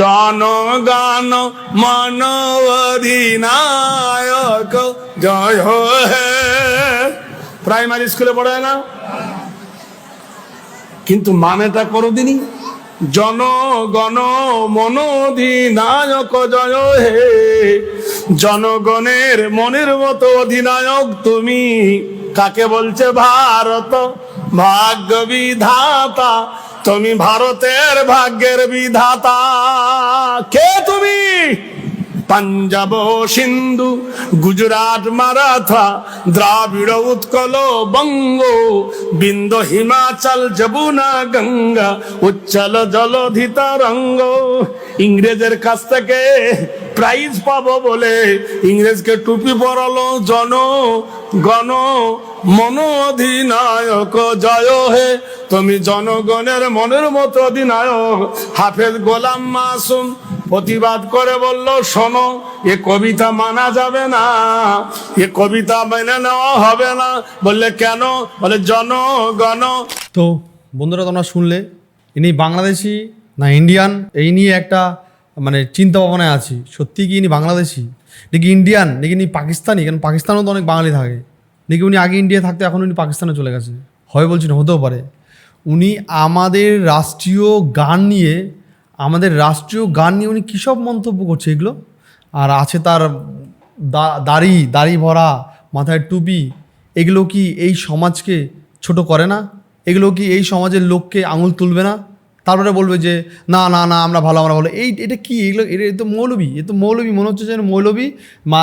জনগণ মন অধিনায়ক। জয় হে প্রাইমারি স্কুলে পড়ায় না? কিন্তু মানেটা কোনোদিনই জনগণ মন অধিনায়ক, জয় হে। জনগণের মনের মতো অধিনায়ক তুমি। কাকে বলছে ভারত? ভাগ্য বিধাতা তুমি ভারতের ভাগ্যের বিধাতা। কে তুমি? পাঞ্জাব, সিন্ধু, গুজরাট, মারাঠা, দ্রাবিড়, উৎকল, বঙ্গ, বিন্দ, হিমাচল, যমুনা, গঙ্গা উচ্চল জলধিত রঙ্গ ইংরেজের কাছ থেকে প্রাইজ পাবো বলে ইংরেজকে টুপি পরালো জন, গণ মন অধিনায়ক জয় হে। তুমি জনগণের মনের মতো অধিনায়ক। হাফেজ গোলাম মাসুম প্রতিবাদ করে বলল, শোনো, এ কবিতা মানা যাবে না। এ কবিতা মেনে নেওয়া হবে না। বললে, কেন? বলে, জনগণ তো বন্ধুরা, তোমরা শুনলে, ইনি বাংলাদেশি না ইন্ডিয়ান, এই নিয়ে একটা মানে চিন্তা ভাবনায় আছি। সত্যি কি ইনি বাংলাদেশি? নাকি ইন্ডিয়ান? নাকি ইনি পাকিস্তানি? কারণ পাকিস্তানেও তো অনেক বাঙালি থাকে। নাকি উনি আগে ইন্ডিয়া থাকতে এখন উনি পাকিস্তানে চলে গেছে হয় বলছি না, হতেও পারে। উনি আমাদের রাষ্ট্রীয় গান নিয়ে, আমাদের রাষ্ট্রীয় গান নিয়ে উনি কী সব মন্তব্য করছে এগুলো? আর আছে তার দাড়ি দাড়ি ভরা, মাথায় টুপি, এগুলো কি এই সমাজকে ছোট করে না? এগুলো কি এই সমাজের লোককে আঙুল তুলবে না? তারপরে বলবে যে, না না না, আমরা ভালো আমরা ভালো। এই, এটা কি? এগুলো এটা তো মৌলবি, এ তো মৌলবি, মনে হচ্ছে যেন মৌলবি, মা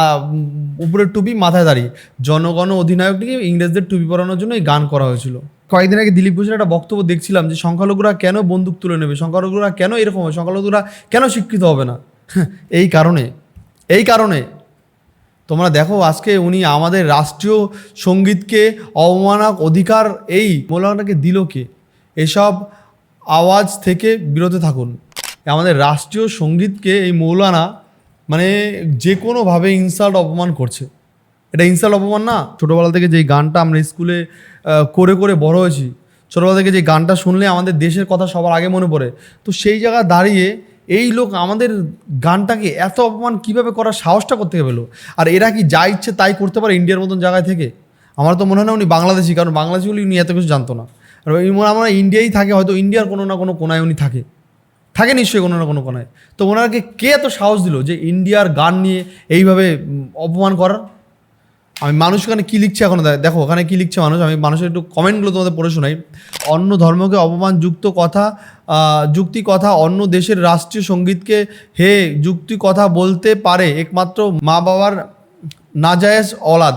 উপরের টুপি, মাথায় দাঁড়িয়ে জনগণ অধিনায়কটিকে ইংরেজদের টুপি পরানোর জন্য এই গান করা হয়েছিল। কয়েকদিন আগে দিলীপ ঘোষের একটা বক্তব্য দেখছিলাম যে, সংখ্যালঘুরা কেন বন্দুক তুলে নেবে? সংখ্যালঘুরা কেন এরকম হবে? সংখ্যালঘুরা কেন শিক্ষিত হবে না? এই কারণে এই কারণে, তোমরা দেখো আজকে উনি আমাদের রাষ্ট্রীয় সঙ্গীতকে অবমানক অধিকার এই মৌলানাকে দিল কে? এসব আওয়াজ থেকে বিরত থাকুন। আমাদের রাষ্ট্রীয় সঙ্গীতকে এই মৌলানা মানে যে কোনোভাবে ইনসাল্ট অপমান করছে। এটা ইনসাল্ট অপমান না। ছোটোবেলা থেকে যে গানটা আমরা স্কুলে করে করে বড় হয়েছি, ছোটোবেলা থেকে যে গানটা শুনলে আমাদের দেশের কথা সবার আগে মনে পড়ে। তো সেই জায়গায় দাঁড়িয়ে এই লোক আমাদের গানটাকে এত অপমান কীভাবে করার সাহসটা করতে পেল? আর এরা কি যা ইচ্ছে তাই করতে পারে ইন্ডিয়ার মতন জায়গায় থেকে? আমার তো মনে হয় না উনি বাংলাদেশি, কারণ বাংলাদেশি বলে উনি এত কিছু জানতো না। আর আমরা ইন্ডিয়াই থাকে, হয়তো ইন্ডিয়ার কোনো না কোনো কোনায় উনি থাকে। থাকে নিশ্চয়ই কোনো না কোনো কোনায়। তো ওনাকে কে এত সাহস দিল যে ইন্ডিয়ার গান নিয়ে এইভাবে অপমান করার? আমি মানুষ ওখানে কী লিখছে এখন? দেখো, ওখানে কী লিখছে মানুষ? আমি মানুষের একটু কমেন্টগুলো তোমাদের পড়ে শোনাই। অন্য ধর্মকে অপমানযুক্ত কথা যুক্তি কথা অন্য দেশের রাষ্ট্রীয় সঙ্গীতকে হে যুক্তি কথা বলতে পারে একমাত্র মা বাবার নাজায়েজ অলাদ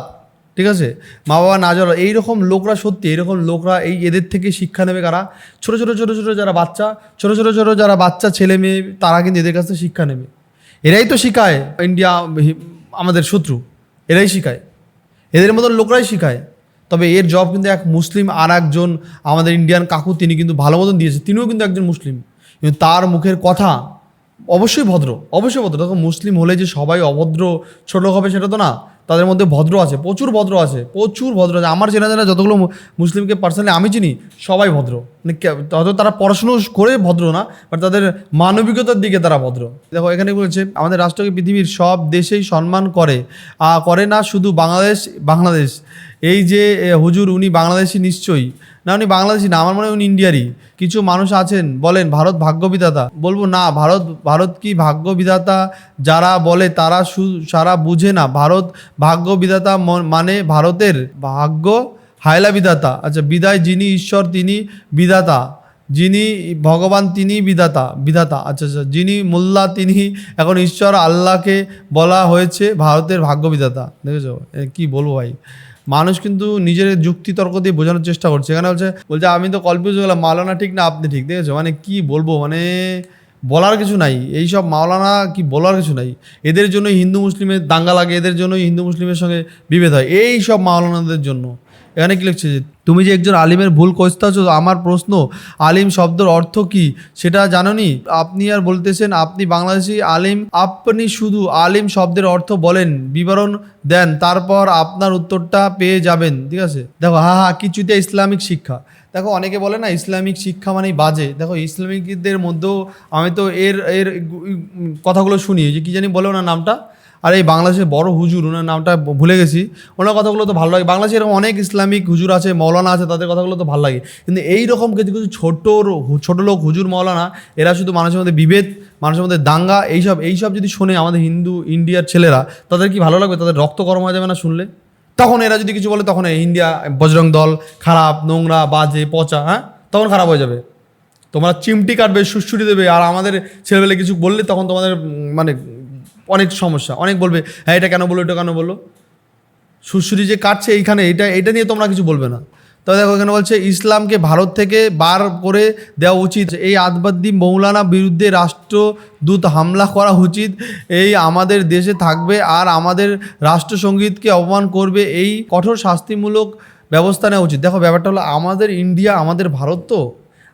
ঠিক আছে? মা বাবা না যারা এইরকম লোকরা সত্যি, এইরকম লোকরা এই এদের থেকে শিক্ষা নেবে কারা? ছোটো ছোটো ছোটো ছোটো যারা বাচ্চা, ছোটো ছোটো ছোটো যারা বাচ্চা, ছেলে মেয়ে, তারা কিন্তু এদের কাছ থেকে শিক্ষা নেবে। এরাই তো শিখায় ইন্ডিয়া আমাদের শত্রু। এরাই শিখায়। এদের মতন লোকরাই শিখায়। তবে এর জব কিন্তু এক মুসলিম আর একজন আমাদের ইন্ডিয়ান কাকু, তিনি কিন্তু ভালো মতন দিয়েছে। তিনিও কিন্তু একজন মুসলিম। কিন্তু তার মুখের কথা অবশ্যই ভদ্র অবশ্যই ভদ্র। দেখো, মুসলিম হলে যে সবাই অভদ্র, ছোট হবে সেটা তো না। তাদের মধ্যে ভদ্র আছে, প্রচুর ভদ্র আছে, প্রচুর ভদ্র আছে। আমার চেনা জানা যতগুলো মুসলিমকে পার্সোনালি আমি চিনি, সবাই ভদ্র। মানে হয়তো তারা পড়াশুনো করে ভদ্র না বাট তাদের মানবিকতার দিকে তারা ভদ্র। দেখো, এখানে বলছে, আমাদের রাষ্ট্রকে পৃথিবীর সব দেশেই সম্মান করে? করে না শুধু বাংলাদেশ বাংলাদেশ। এই যে হুজুর, উনি বাংলাদেশি নিশ্চয়ই। না, উনি বাংলাদেশি না, আমার মনে হয় উনি ইন্ডিয়ারই। কিছু মানুষ আছেন, বলেন, ভারত ভাগ্য বিধাতা বলব না, ভারত ভারত কি ভাগ্য বিধাতা যারা বলে তারা সু- সারা বুঝে না, ভারত ভাগ্য বিধাতা মানে ভারতের ভাগ্য হায়লা বিধাতা আচ্ছা বিদায় যিনি ঈশ্বর, তিনি বিধাতা। যিনি ভগবান, তিনি বিধাতা বিধাতা। আচ্ছা আচ্ছা যিনি মোল্লা, তিনি এখন ঈশ্বর, আল্লাহকে বলা হয়েছে ভারতের ভাগ্য বিধাতা দেখেছ কি বলব ভাই? মানুষ কিন্তু নিজের যুক্তি তর্ক দিয়ে বোঝানোর চেষ্টা করছে। এখানে বলছে বলছে, আমি তো কনফিউজ গেলাম, মাওলানা ঠিক না, আপনি ঠিক, দেখেছ? মানে কি বলব? মানে বলার কিছু নাই। এই সব মাওলানা কি বলার কিছু নাই। এদের জন্য হিন্দু মুসলিমের দাঙ্গা লাগে, এদের জন্য হিন্দু মুসলিমের সঙ্গে বিভেদ হয়। এই সব মাওলানাদের জন্য। এখানে কি লিখছে যে, তুমি যে একজন আলিমের ভুল কষতেছ আমার প্রশ্ন, আলিম শব্দের অর্থ কি? সেটা জানোনি? আপনি আর বলতেছেন, আপনি বাংলাদেশি আলিম, আপনি শুধু আলিম শব্দের অর্থ বলেন, বিবরণ দেন, তারপর আপনার উত্তরটা পেয়ে যাবেন। ঠিক আছে? দেখো, হা হা, কিছুতে ইসলামিক শিক্ষা। দেখো, অনেকে বলে না, ইসলামিক শিক্ষা মানেই বাজে। দেখো, ইসলামিকদের মধ্যেও আমি তো এর এর কথাগুলো শুনি, যে কি জানি বলে ওনার নামটা। আর এই বাংলাদেশের বড় হুজুর, ওনার নামটা ভুলে গেছি। ওনার কথাগুলো তো ভালো লাগে। বাংলাদেশে এরকম অনেক ইসলামিক হুজুর আছে মৌলানা আছে, তাদের কথাগুলো তো ভালো লাগে। কিন্তু এই রকম কিছু কিছু ছোট ছোটো লোক, হুজুর মৌলানা এরা শুধু মানুষের মধ্যে বিভেদ, মানুষের মধ্যে দাঙ্গা, এইসব এইসব যদি শোনে আমাদের হিন্দু, ইন্ডিয়ার ছেলেরা, তাদের কি ভালো লাগবে? তাদের রক্ত গরম হয়ে যাবে না শুনলে? তখন এরা যদি কিছু বলে, তখন ইন্ডিয়া, বজরং দল, খারাপ, নোংরা, বাজে, পচা হ্যাঁ? তখন খারাপ হয়ে যাবে। তোমরা চিমটি কাটবে সুশ্রুটি দেবে, আর আমাদের ছেলেবেলে কিছু বললে তখন তোমাদের মানে অনেক সমস্যা। অনেক বলবে হ্যাঁ এটা কেন বলো এটা কেন বলো সুশ্রুটি যে কাটছে এইখানে, এটা এটা নিয়ে তোমরা কিছু বলবে না। তবে দেখো, এখানে বলছে, ইসলামকে ভারত থেকে বার করে দেওয়া উচিত। এই আদবাদ্দি মৌলানা বিরুদ্ধে রাষ্ট্রদূত হামলা করা উচিত। এই আমাদের দেশে থাকবে আর আমাদের রাষ্ট্রসঙ্গীতকে অপমান করবে। এই কঠোর শাস্তিমূলক ব্যবস্থা নেওয়া উচিত। দেখো, ব্যাপারটা হলো, আমাদের ইন্ডিয়া আমাদের ভারত তো।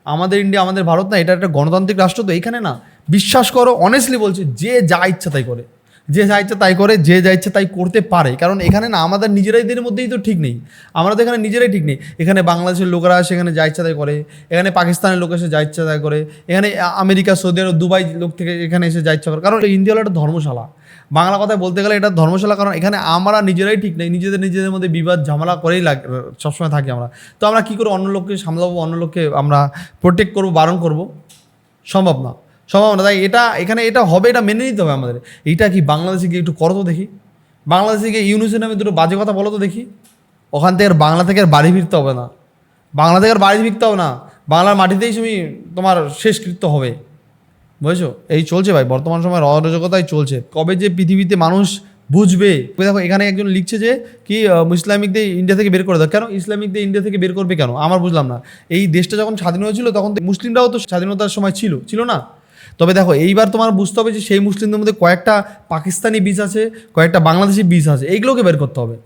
আমাদের ইন্ডিয়া আমাদের ভারত না, এটা একটা গণতান্ত্রিক রাষ্ট্র তো এখানে না। বিশ্বাস করো অনেস্টলি বলছি, যে যা ইচ্ছা তাই করে। যে যা ইচ্ছা তাই করে, যে যা ইচ্ছা তাই করতে পারে। কারণ এখানে না, আমাদের নিজেরাইদের মধ্যেই তো ঠিক নেই। আমরা তো এখানে নিজেরাই ঠিক নেই। এখানে বাংলাদেশের লোকেরা সেখানে যা ইচ্ছা তাই করে। এখানে পাকিস্তানের লোক এসে যা ইচ্ছা তাই করে। এখানে আমেরিকা, সৌদি আরব, দুবাই লোক থেকে এখানে এসে যা ইচ্ছা করে। কারণ ইন্ডিয়া হলো একটা ধর্মশালা। বাংলা কথায় বলতে গেলে এটা ধর্মশালা, কারণ এখানে আমরা নিজেরাই ঠিক নেই। নিজেদের নিজেদের মধ্যে বিবাদ, ঝামেলা করেই লাগ, সবসময় থাকি আমরা। তো আমরা কী করে অন্য লোককে সামলাবো, অন্য লোককে আমরা প্রোটেক্ট করব, বারণ করব? সম্ভব না। সম্ভব না তাই এটা, এখানে এটা হবে, এটা মেনে নিতে হবে আমাদের। এইটা কি বাংলাদেশে গিয়ে একটু করো তো দেখি। বাংলাদেশে গিয়ে ইউনুসের নামে দুটো বাজে কথা বলো তো দেখি। ওখান থেকে বাংলা থেকে আর বাড়ি ফিরতে হবে না। বাংলা থেকে আর বাড়ি ফিরতে হবে না। বাংলার মাটিতেই তুমি তোমার শেষকৃত্য হবে। বুঝেছ? এই চলছে ভাই, বর্তমান সময় অরাজকতাই চলছে। কবে যে পৃথিবীতে মানুষ বুঝবে দেখো, এখানে একজন লিখছে যে কি ইসলামিকদের ইন্ডিয়া থেকে বের করে দাও। কেন? ইসলামিকদের ইন্ডিয়া থেকে বের করবে কেন? আমার বুঝলাম না। এই দেশটা যখন স্বাধীন হয়েছিল, তখন মুসলিমরাও তো স্বাধীনতার সময় ছিল। ছিল না? তবে দেখো, এইবার তোমার বুঝতে হবে যে সেই মুসলিমদের মধ্যে কয়েকটা পাকিস্তানি বীজ আছে, কয়েকটা বাংলাদেশি বীজ আছে, এইগুলোকে বের করতে হবে।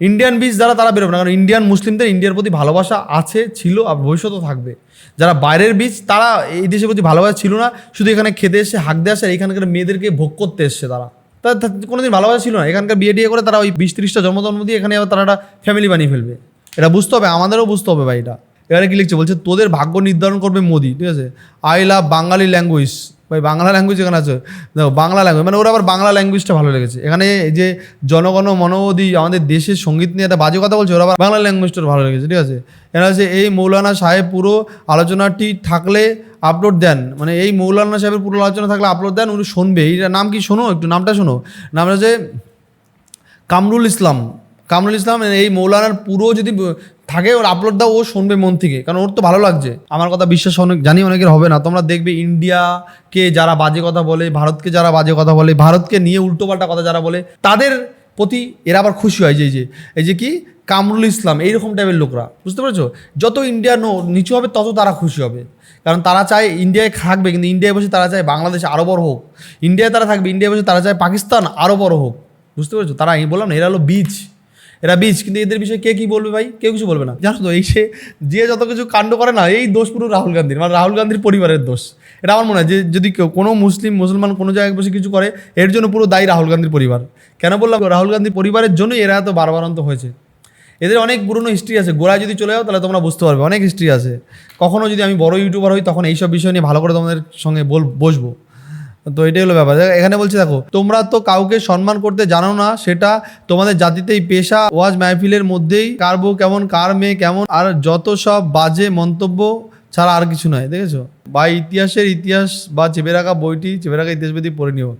ইন্ডিয়ান বীজ যারা তারা বেরোবে না, কারণ ইন্ডিয়ান মুসলিমদের ইন্ডিয়ার প্রতি ভালোবাসা আছে, ছিল, আর ভবিষ্যতেও থাকবে। যারা বাইরের বীজ, তারা এই দেশের প্রতি ভালোবাসা ছিল না, শুধু এখানে খেতে এসে হাঁক দিয়ে আসে, আর এখানকার মেয়েদেরকে ভোগ করতে এসছে তারা। তা তা- কোনোদিন ভালোবাসা ছিল না, এখানকার বিয়ে টিয়ে করে তারা ওই বিশ ত্রিশটা জন্ম জন্ম দিয়ে এখানে আবার তারা একটা ফ্যামিলি বানিয়ে ফেলবে। এটা বুঝতে হবে, আমাদেরও বুঝতে হবে ভাই এটা। এবারে কি লিখছে? বলছে, তোদের ভাগ্য নির্ধারণ করবে মোদি। ঠিক আছে? আই লাভ বাঙালি ল্যাঙ্গুয়েজ ভাই, বাংলা ল্যাঙ্গুয়েজ এখানে আছে। দেখো, বাংলা ল্যাঙ্গুয়েজ মানে ওরা আবার বাংলা ল্যাঙ্গুয়েজটা ভালো লেগেছে। এখানে এই যে জনগণ মনোবধি আমাদের দেশের সংগীত নিয়ে একটা বাজে কথা বলছে, ওরা আবার বাংলা ল্যাঙ্গুয়েজটা ভালো লেগেছে, ঠিক আছে? এখানে আছে, এই মৌলানা সাহেব পুরো আলোচনাটি থাকলে আপলোড দেন। মানে এই মৌলানা সাহেবের পুরো আলোচনা থাকলে আপলোড দেন, উনি শুনবে। এইটা নাম কি শোনো? একটু নামটা শোনো। নামটা হচ্ছে কামরুল ইসলাম। কামরুল ইসলাম এই মৌলানার পুরো যদি থাকে, ওর আপলোড দাও, ও শুনবে মন থেকে। কারণ ওর তো ভালো লাগছে। আমার কথা বিশ্বাস অনেক, জানি অনেকের হবে না। তোমরা দেখবে ইন্ডিয়াকে যারা বাজে কথা বলে, ভারতকে যারা বাজে কথা বলে, ভারতকে নিয়ে উল্টোপাল্টা কথা যারা বলে, তাদের প্রতি এরা আবার খুশি হয় যে, এই যে এই যে কি? কামরুল ইসলাম, এইরকম টাইপের লোকরা। বুঝতে পেরেছ? যত ইন্ডিয়া নো নিচু হবে, তত তারা খুশি হবে। কারণ তারা চায় ইন্ডিয়ায় থাকবে, কিন্তু ইন্ডিয়ায় বসে তারা চায় বাংলাদেশ আরও বড় হোক। ইন্ডিয়ায় তারা থাকবে ইন্ডিয়ায় বসে তারা চায় পাকিস্তান আরও বড় হোক। বুঝতে পেরেছ? তারা বললাম না, এরা হলো বীজ। এরা বীজ কিন্তু এদের বিষয়ে কে কি বলবে ভাই? কেউ কিছু বলবে না। জানো তো, এই সে যে যত কিছু কাণ্ড করে না, এই দোষ পুরো রাহুল গান্ধীর। মানে রাহুল গান্ধীর পরিবারের দোষ। এটা আমার মনে হয় যে যদি কেউ, কোনো মুসলিম, মুসলমান, কোনো জায়গায় বসে কিছু করে, এর জন্য পুরো দায়ী রাহুল গান্ধীর পরিবার। কেন বললাম? রাহুল গান্ধীর পরিবারের জন্যই এরা এত বারবারান্ত হয়েছে। এদের অনেক পুরনো হিস্ট্রি আছে। গোড়ায় যদি চলে যাও, তাহলে তোমরা বুঝতে পারবে। অনেক হিস্ট্রি আছে। কখনো যদি আমি বড় ইউটিউবার হই, তখন এইসব বিষয় নিয়ে ভালো করে তোমাদের সঙ্গে বল, বসবো। তো এটাই হলো ব্যাপার। এখানে বলছি, দেখো, তোমরা তো কাউকে সম্মান করতে জানো না, সেটা তোমাদের জাতিতেই পেশা। ওয়াজ মাহফিলের মধ্যেই কারবো কেমন, কার মেয়ে কেমন, আর যত সব বাজে মন্তব্য ছাড়া আর কিছু নয়, দেখেছ? বা ইতিহাসের ইতিহাস বা চেপে রাখা বইটি, চেপে রাখা ইতিহাস বইটি পড়ে নিও।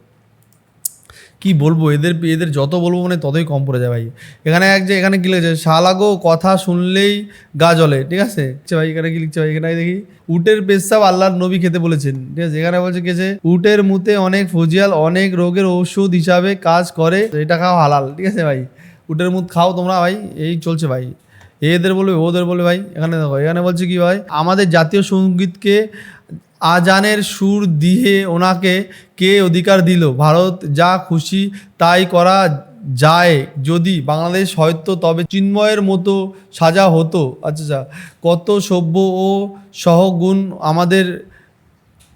কি বলব? এদের এদের যত বলব মানে ততই কম পড়ে যায় ভাই। এখানে এক যে, এখানে কি লিখেছে শালাগো কথা শুনলেই গা জ্বলে, ঠিক আছে? ভাই, এখানে কি লিখছে ভাই? এখানে দেখি। উটের পেশাব আল্লাহর নবী খেতে বলেছেন, ঠিক আছে? এখানে বলছে কি যে, উটের মুতে অনেক ফজিয়াল, অনেক রোগের ওষুধ হিসাবে কাজ করে, এটা খাও হালাল, ঠিক আছে ভাই? উটের মুত খাও তোমরা ভাই, এই চলছে ভাই। এদের বলবে, ওদের বলবে ভাই, এখানে দেখো, এখানে বলছে কি ভাই? আমাদের জাতীয় সঙ্গীতকে আজানের সুর দিয়ে ওনাকে কে অধিকার দিল? ভারত যা খুশি তাই করা যায়। যদি বাংলাদেশ হয়তো তবে চিন্ময়ের মতো সাজা হতো। আচ্ছা আচ্ছা। কত সভ্য ও সহগুণ আমাদের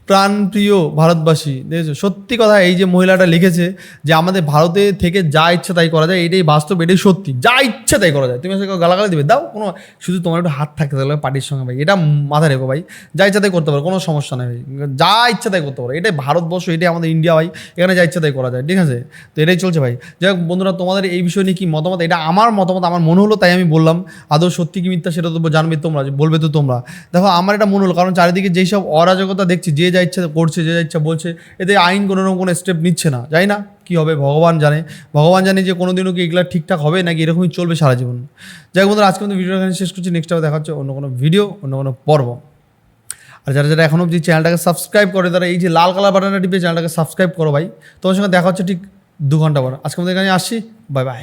প্রাণপ্রিয় ভারতবাসী, দেখেছ? সত্যি কথা, এই যে মহিলাটা লিখেছে যে আমাদের ভারতে থেকে যা ইচ্ছা তাই করা যায়, এটাই বাস্তব, এটাই সত্যি। যা ইচ্ছা তাই করা যায়। তুমি সে গালাগালি দিবে, দাও, কোনো শুধু তোমার একটু হাত থাকতে থাকলে পার্টির সঙ্গে ভাই, এটা মাথায় রেখো ভাই, যা ইচ্ছা তাই করতে পারো, কোনো সমস্যা নেই যা ইচ্ছা তাই করতে পারো, এটাই ভারতবর্ষ, এটাই আমাদের ইন্ডিয়া ভাই, এখানে যা ইচ্ছা তাই করা যায়, ঠিক আছে? তো এটাই চলছে ভাই। যাই হোক বন্ধুরা, তোমাদের এই বিষয় নিয়ে কি মতামত? এটা আমার মতামত, আমার মনে হলো, তাই আমি বললাম। আদৌ সত্যি কি মিথ্যা সেটা তো জানবে তোমরা, বলবে তো তোমরা। দেখো, আমার এটা মনে হলো, কারণ চারিদিকে যেই সব অরাজকতা দেখছি, যে যা ইচ্ছা করছে, যে যা ইচ্ছা বলছে, এতে আইন কোনো রকম কোনো স্টেপ নিচ্ছে না। যাই না কি হবে, ভগবান জানে। ভগবান জানে যে কোনো দিনও কি এগুলো ঠিকঠাক হবে নাকি এরকমই চলবে সারা জীবন। যাই বন্ধুরা, আজকে কিন্তু ভিডিও এখানে শেষ করছি। নেক্সট টাইম দেখা হচ্ছে অন্য কোনো ভিডিও অন্য কোনো পর্ব। আর যারা যারা এখনও অবধি চ্যানেলটাকে সাবস্ক্রাইব করে, তারা এই যে লাল কালার বাটনটা টিপে চ্যানেলটাকে সাবস্ক্রাইব করো ভাই। তোমার সঙ্গে দেখা হচ্ছে ঠিক দু ঘণ্টা পর। আজকে আমাদের এখানে আসছি। Bye bye